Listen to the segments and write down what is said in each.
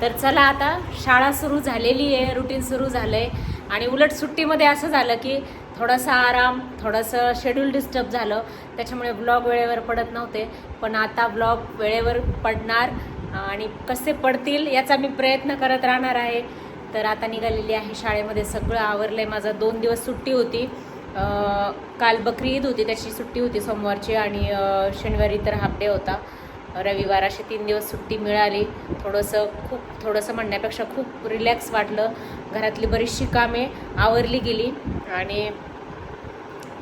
तर चला आता शाळा सुरू झालेली आहे रुटीन सुरू झालं आहे आणि उलट सुट्टीमध्ये असं झालं की थोडासा आराम थोडंसं शेड्यूल डिस्टर्ब झालं. त्याच्यामुळे ब्लॉग वेळेवर पडत नव्हते. पण आता ब्लॉग वेळेवर पडणार आणि कसे पडतील याचा मी प्रयत्न करत राहणार आहे. तर आता निघालेली आहे शाळेमध्ये. सगळं आवरलं आहे माझा दोन दिवस सुट्टी होती. काल बकरी ईद होती. त्याची सुट्टी होती सोमवारची आणि शनिवारी तर हाफ डे होता. रविवार असे तीन दिवस सुट्टी मिळाली. थोडंसं खूप थोडंसं म्हणण्यापेक्षा खूप रिलॅक्स वाटलं. घरातली बरीचशी कामे आवरली गेली. आणि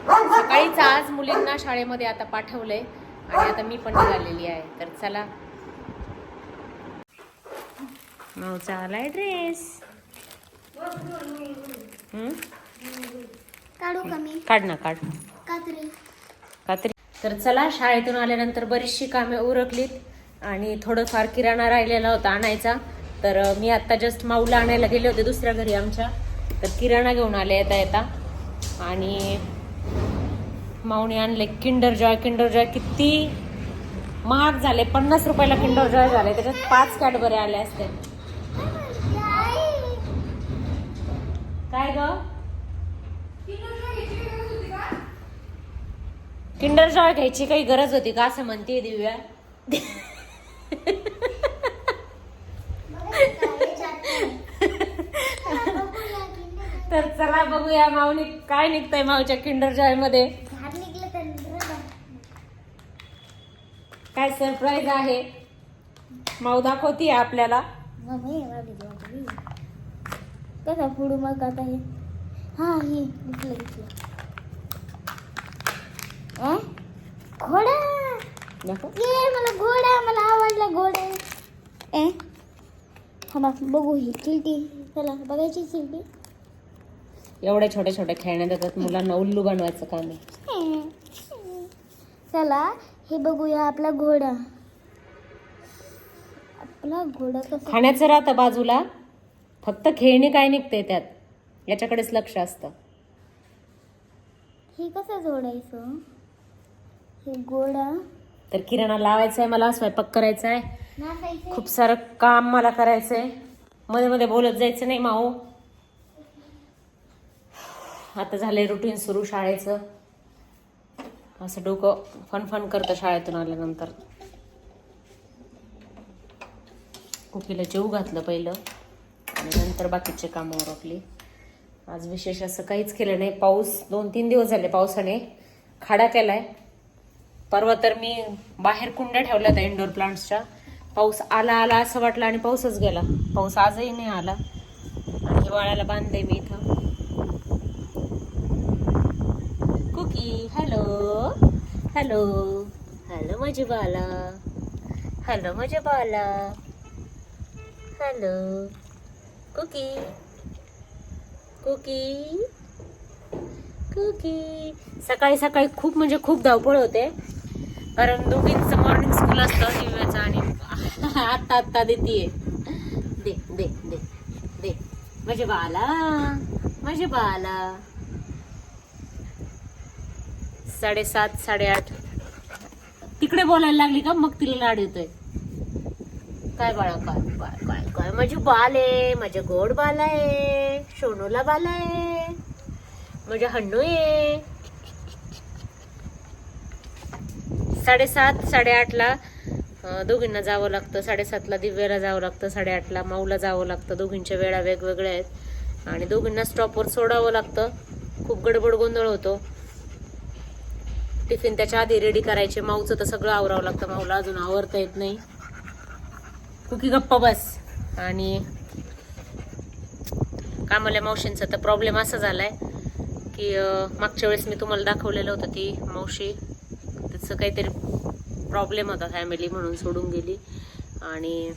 सकाळीच आज मुलींना शाळेमध्ये आता पाठवलंय. आणि आता मी पण निघालेली आहे. तर चला. आलाय ड्रेस काढू काढ ना काढ. कात्री. कात्री? तर चला शाळेतून आल्यानंतर बरीचशी कामे उरकलीत आणि थोडंफार किराणा राहिलेला होता आणायचा. तर मी आत्ता जस्ट माऊला आणायला गेले होते दुसऱ्या घरी आमच्या. तर किराणा घेऊन आले येता येता. आणि माऊने आणले किंडर जॉय किंडर जॉय किती महाग झाले. पन्नास रुपयाला किंडर जॉय झाले. त्याच्यात पाच कॅडबरे आले असते काय ग? किंडर जॉय घ्यायची काही गरज होती का असं म्हणते दिव्या? तर चला बघूया माऊनी काय निघतंय माऊच्या किंडर जॉयमध्ये. निघलं काय सरप्राईज आहे? माऊ दाखवतीये आपल्याला. कसा फोडू मग आता हे. हा हे घेतलं घेतलं घोडा. ये मला घोडा मला आवडला घोडा. ए हा बघ बघू ही चिलटी. चला बघायची चिलटी. एवढ्या छोट्या छोट्या खेळण्या देतात मुलांना उल्लू बनवायचं काम आहे. चला हे बघूया आपला घोडा. आपला घोडा कसा खाण्याचं राहतं बाजूला. फक्त खेळणी काय निघते त्यात? याच्याकडेच लक्ष असतं. हे कसं जोडायचं? घोडा तर किराणा लावायचा आहे मला स्वयंपाक करायचा आहे खूप सारं काम मला करायचंय. मध्ये मध्ये बोलत जायचं नाही माऊ. आता झालंय रुटीन सुरू शाळेचं. असं डोकं फन फन करतं शाळेतून आल्यानंतर. कुकीला जेऊ घातलं पहिलं. आणि नंतर बाकीचे कामं ओरखली आज विशेष असं काहीच केलं नाही. पाऊस दोन तीन दिवस झाले पावसाने. खाडा केलाय. परवा तर मी बाहेर कुंड्या ठेवल्या त्या इंडोर प्लांट्सच्या पाऊस आला आला असं वाटलं आणि पाऊसच गेला. पाऊस आजही नाही आला. आणि हिवाळ्याला बांधले मी इथं. Cookie hello. हॅलो. हॅलो माझे बाला. हॅलो माझे बाला. हॅलो. कुकी. कुकी. कुकी. सकाळी सकाळी खूप म्हणजे खूप धावपळ होते. कारण दोघींचं मॉर्निंग स्कूल असतं दिव्याचं आणि आत्ता आत्ता देतीये. दे दे दे दे. म्हणजे बाला म्हणजे बाला साडेसात साडेआठ. तिकडे बोलायला लागली का? मग तिला लाड येतोय. काय बाळा काय बाळ काय काय? माझी बाल आहे माझ्या गोड बाल आहे सोनूला बाल आहे माझ्या हण्णू आहे. साडेसात साडेआठला दोघींना जावं लागतं. साडेसातला दिव्याला जावं लागतं साडेआठला माऊला जावं लागतं. दोघींच्या वेळा वेगवेगळ्या आहेत. आणि दोघींना स्टॉपवर सोडावं लागतं. खूप गडबड गोंधळ होतो. टिफिन त्याच्या आधी रेडी करायचे. माऊचं तर सगळं आवरावं लागतं. माऊला अजून आवरता येत नाही. कुकी गप्पा बस. आणि कामाल्या मावशींचा तर प्रॉब्लेम असा झालाय की मागच्या वेळेस मी तुम्हाला दाखवलेलं होतं ती मावशी. त्याचं काहीतरी प्रॉब्लेम होता फॅमिली म्हणून सोडून गेली. आणि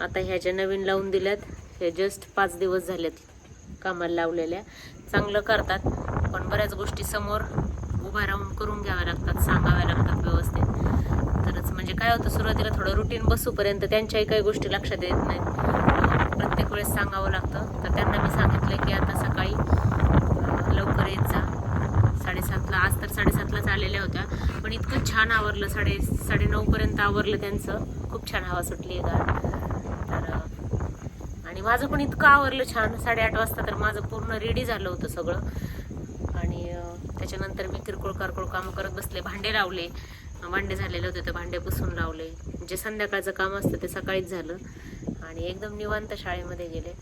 आता ह्या ज्या नवीन लावून दिल्यात हे जस्ट पाच दिवस झालेत कामाला लावलेल्या. चांगलं करतात पण बऱ्याच गोष्टी समोर उभा राहून करून घ्याव्या लागतात सांगाव्या लागतात व्यवस्थित. तरच म्हणजे काय होतं सुरुवातीला थोडं रुटीन बसूपर्यंत त्यांच्याही काही गोष्टी लक्षात येत नाहीत. प्रत्येक वेळेस सांगावं लागतं. तर त्यांना मी सांगितलं की आता सकाळी लवकर येत जा. साडेसातला आज तर साडेसातलाच आलेल्या होत्या. पण इतकं छान आवरलं साडे साडेनऊपर्यंत आवरलं त्यांचं. खूप छान हवा सुटली आहे गार तर आणि माझं पण इतकं आवरलं छान. साडेआठ वाजता तर माझं पूर्ण रेडी झालं होतं सगळं. आणि त्याच्यानंतर मी किरकोळ कारकोळ कामं करत बसले. भांडे लावले. भांडे झालेले होते ते भांडे पुसून लावले. जे संध्याकाळचं काम असतं ते सकाळीच झालं. आणि एकदम निवांत शाळेमध्ये गेले.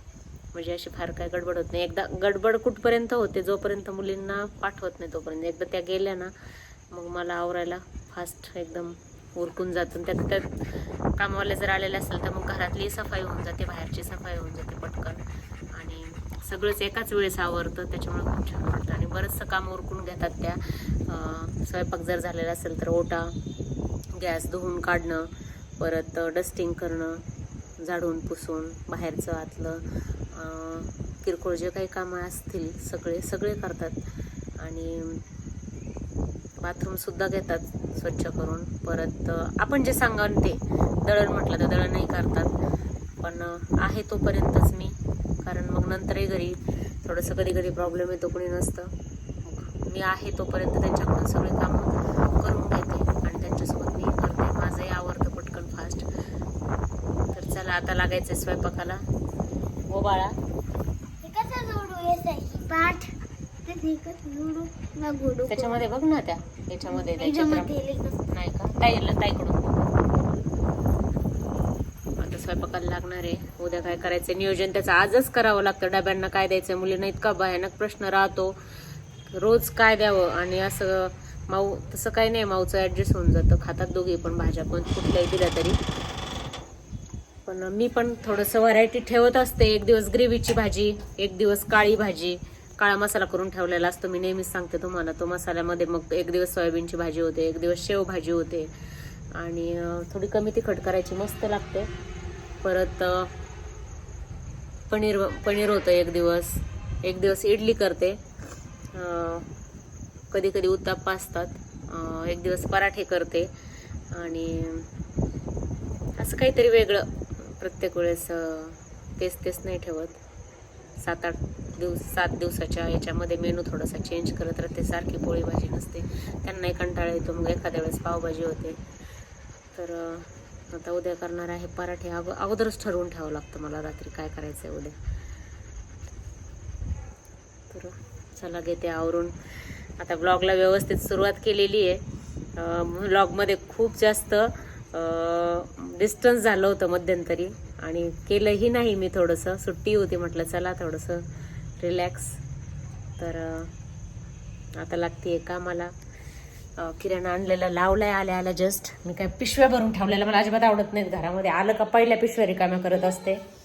म्हणजे अशी फार काय गडबड होत नाही. एकदा गडबड कुठपर्यंत होते जोपर्यंत मुलींना पाठवत नाही तोपर्यंत. एकदा त्या गेल्या ना मग मला आवरायला फास्ट एकदम उरकून जातं. त्यात त्यात कामवाले जर आलेले असेल तर मग घरातली सफाई होऊन जाते बाहेरची सफाई होऊन जाते पटकन. आणि सगळंच एकाच वेळेस आवरतं त्याच्यामुळे खूप छान वाटतं. आणि बरंचसं काम उरकून घेतात त्या स्वयंपाक जर झालेला असेल तर ओटा गॅस धुवून काढणं परत डस्टिंग करणं झाडून पुसून बाहेरचं आतलं किरकोळ जे काही कामं असतील सगळे सगळे करतात. आणि बाथरूमसुद्धा घेतात स्वच्छ करून. परत आपण जे सांगाल ते दळण म्हटलं तर दळणही करतात. पण आहे तोपर्यंतच मी. कारण मग नंतरही घरी थोडंसं कधी कधी प्रॉब्लेम येतो कोणी नसतं. मग मी आहे तोपर्यंत त्यांच्याकडून सगळे कामं करून घेते. आणि त्यांच्यासोबत मी करते. माझंही आवडतं पटकन फास्ट तर चला आता लागायचं स्वयंपाकाला. हो बाळा. त्याच्यामध्ये बघ ना त्या. याच्यामध्ये नाही का? ताईला ताईकडून आता स्वयंपाकाला लागणार आहे. उद्या काय करायचं नियोजन त्याचं आजच करावं लागतं. डब्यांना काय द्यायचं मुलींना इतका भयानक प्रश्न राहतो. रोज काय द्यावं? आणि असं माऊ तसं काही नाही. माऊचं ऍडजस्ट होऊन जातं. खातात दोघी पण भाज्या पण. कुठल्याही दिल्या तरी. पण मी पण थोडंसं व्हरायटी ठेवत असते. एक दिवस ग्रेव्हीची भाजी एक दिवस काळी भाजी. काळा मसाला करून ठेवलेला असतो. मी नेहमीच सांगते तुम्हाला तो मसाल्यामध्ये मग एक दिवस सोयाबीनची भाजी होते एक दिवस शेव भाजी होते. आणि थोडी कमी तिखट करायची मस्त लागते. परत पनीर पनीर होतं एक दिवस. एक दिवस इडली करते. कधी कधी उत्ताप्पा असतात. एक दिवस पराठे करते. आणि असं काहीतरी वेगळं. प्रत्येक वेळेस तेच तेच नाही ठेवत. सात आठ दिवस सात दिवसाच्या याच्यामध्ये मेनू थोडासा चेंज करत राहते. सारखी पोळी भाजी नसते. त्यांनाही कंटाळा येतो. मग एखाद्या वेळेस पावभाजी होते. तर आता उद्या करणार आहे पराठे. अगो अगोदरच ठरवून ठेवावं लागतं मला रात्री काय करायचं आहे उद्या. तर चला घेते आवरून. आता ब्लॉगला व्यवस्थित सुरुवात केलेली आहे ब्लॉगमध्ये खूप जास्त डिस्टन्स झालं होतं मध्यंतरी आणि केलंही नाही मी थोडंसं. सुट्टी होती म्हटलं चला थोडंसं रिलॅक्स तर आता लागते कामाला अं, किराणा आणलेला लावलाय आल्या आल्या जस्ट मी काय पिशव्या भरून ठेवलेल्या मला अजिबात आवडत नाहीत घरामध्ये. आलं का पहिल्या पिशव्या रिकाम्या करत असते. आहे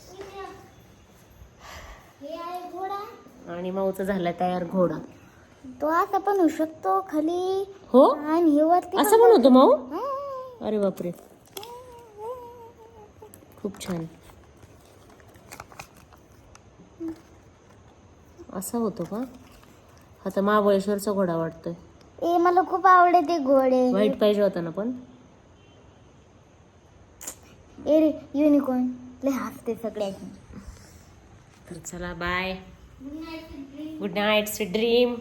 आणि माऊचा झालाय तयार घोडा. तो असा पण होऊ शकतो खाली हो? आणि असं पण होतं माऊ. अरे बापरे. खूप छान. असं होतं का? आता महाबळेश्वरचा घोडा वाटतोय. ए मला खूप आवडते घोडे. व्हाईट पाहिजे होता ना पण? ए रे युनिकॉर्न लय हसते सगळ्याची तर चला बाय गुड नाईट ड्रीम